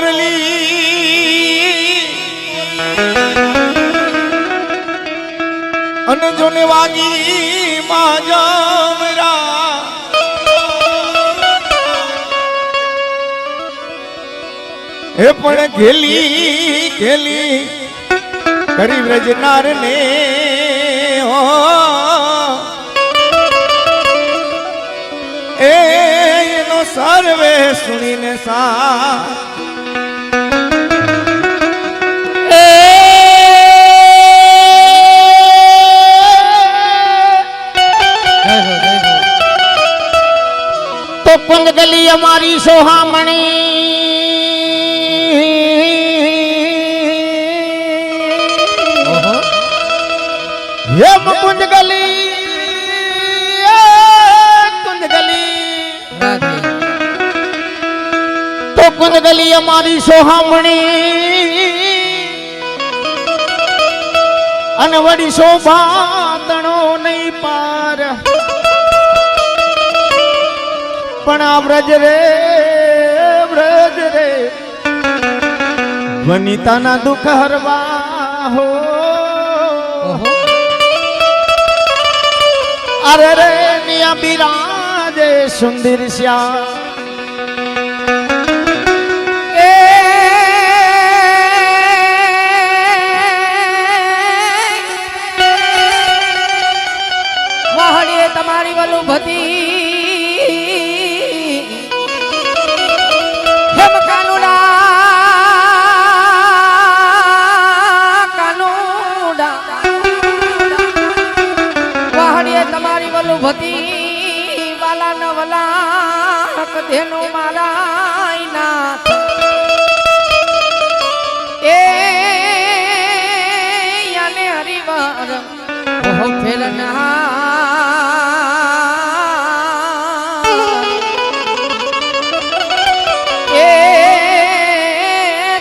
મોરલી અને જોને વાગી માજમરા હે પણ ઘેલી ઘેલી કરી વ્રજનાર ને એનો સર્વે સુણીને સા ગલી અમારી સોહામણી. હે કુંજગલી ગલી એ કુંદ ગલી તો કુંજગલી અમારી સોહામણી. અને વળી શોભા પણ આ વ્રજ રે વ્રજ રે. વનિતાના દુઃખ હરવા હો. અરે રે નિયા બિરાજે સુંદર શ્યામ. યાને હરિવાર ઓહો ફેરના એ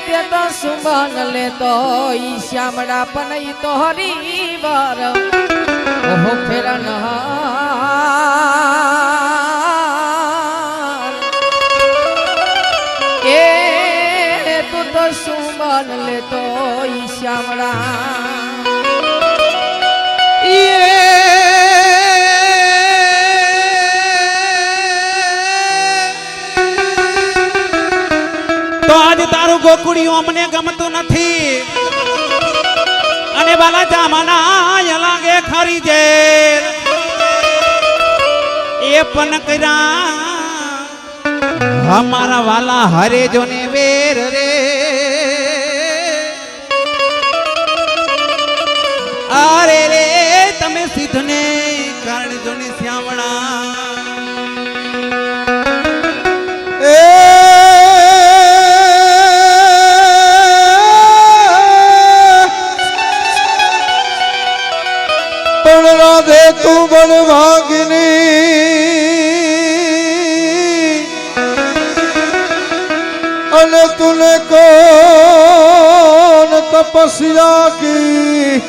તે સુમન લે તો ઈ શ્યામડા પણ ઈ તો હરિવાર ઓહો ફેરના એ તું તો સુમન લે તો ઈ શ્યામડા તારું ગોકુડિયું અમને ગમતું નથી. અને બાલા જામાના લાગે ખરી જે એ પણ કર્યા. અમારા વાલા હરે જોને તપસ્યા કી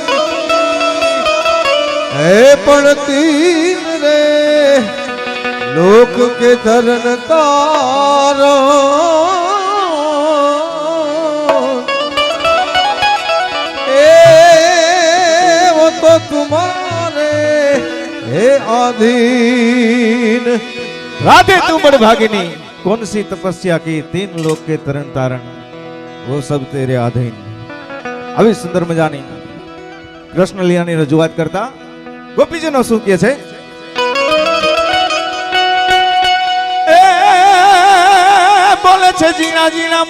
હે પણ તીન રે લોક કે ધરન તારો ए वो तो तुम्हारे हे आधीन राधे तू बड़ भागिनी कौन सी तपस्या की तीन लोक के तरन तारण वो सब तेरे आधीन આવી સુંદર મજાની કૃષ્ણ લીલાની રજૂઆત કરતા ગોપીજીનો શું કહે છે? બોલે છે જીણા જીણા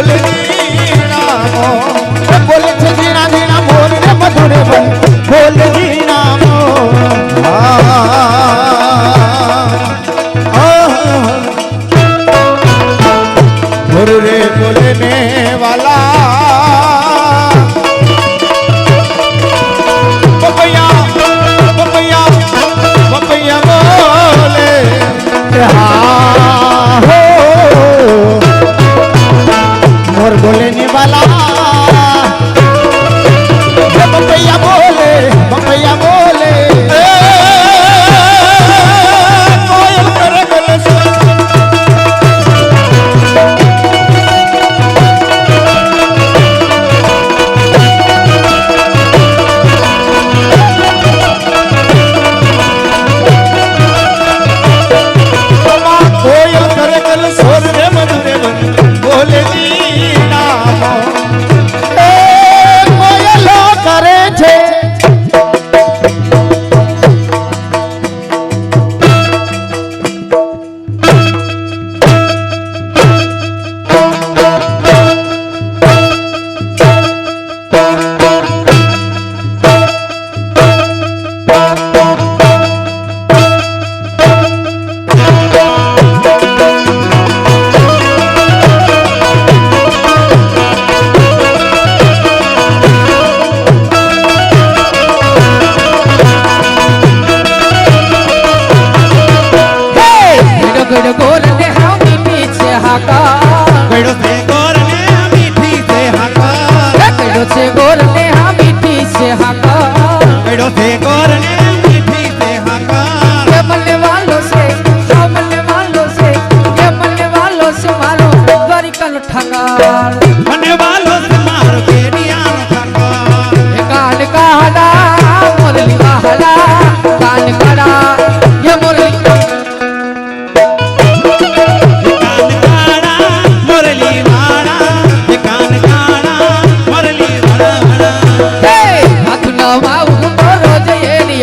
বলে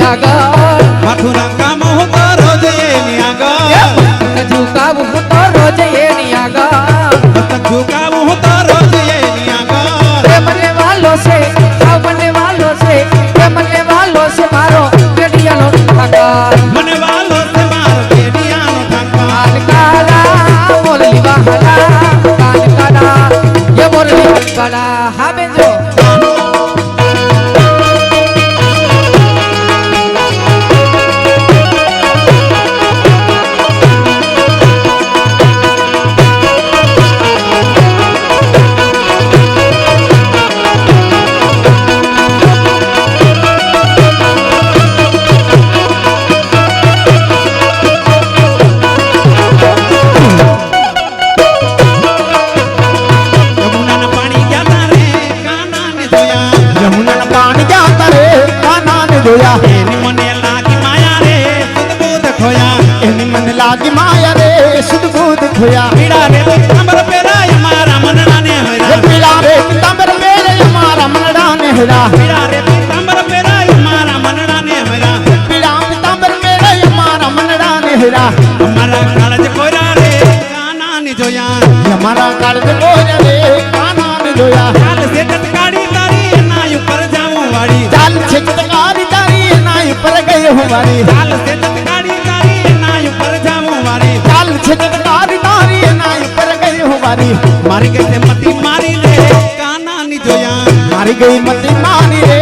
Sagar Mathuranga હરા. પીડા પીતાંબર મેરા મારા મનડા ને હરા. મારા કાળજ કોરા રે કાના ને જોયા. અમારા કાળજ કોરા રે કાના ને જોયા. ચાલ છે ટકાડી તારી નાય ઉપર જાઉં વાળી. ચાલ છે ટકાડી તારી નાય ઉપર ગઈ હું વાળી. ચાલ છે ટકાડી તારી નાય ઉપર જાઉં વાળી. ચાલ છે ટકાડી તારી નાય ઉપર ગઈ હું વાળી. મારી ગઈ મતી માની રે.